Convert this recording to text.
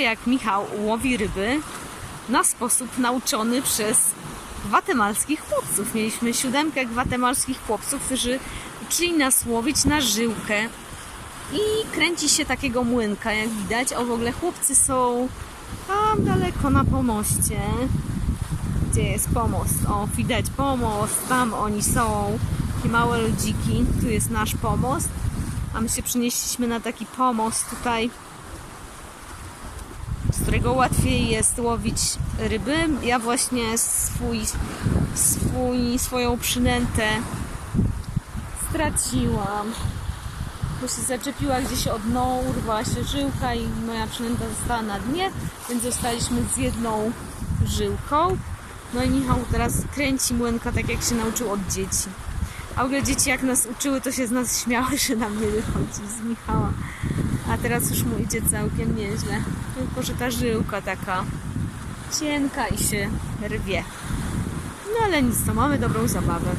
jak Michał łowi ryby na sposób nauczony przez gwatemalskich chłopców. Mieliśmy siódemkę gwatemalskich chłopców, którzy uczyli nas łowić na żyłkę i kręci się takiego młynka, jak widać. O, w ogóle chłopcy są tam daleko na pomoście. Gdzie jest pomost? O, widać pomost, tam oni są. Takie małe ludziki. Tu jest nasz pomost. A my się przenieśliśmy na taki pomost tutaj którego łatwiej jest łowić ryby. Ja właśnie swój, swój, swoją przynętę straciłam. Bo się zaczepiła gdzieś od dno, urwała się żyłka i moja przynęta została na dnie, więc zostaliśmy z jedną żyłką. No i Michał teraz kręci młynka tak jak się nauczył od dzieci. A w ogóle dzieci jak nas uczyły, to się z nas śmiały, że nam nie wychodzi z Michała. A teraz już mu idzie całkiem nieźle. Tylko, że ta żyłka taka cienka i się rwie. No ale nic, to mamy dobrą zabawę.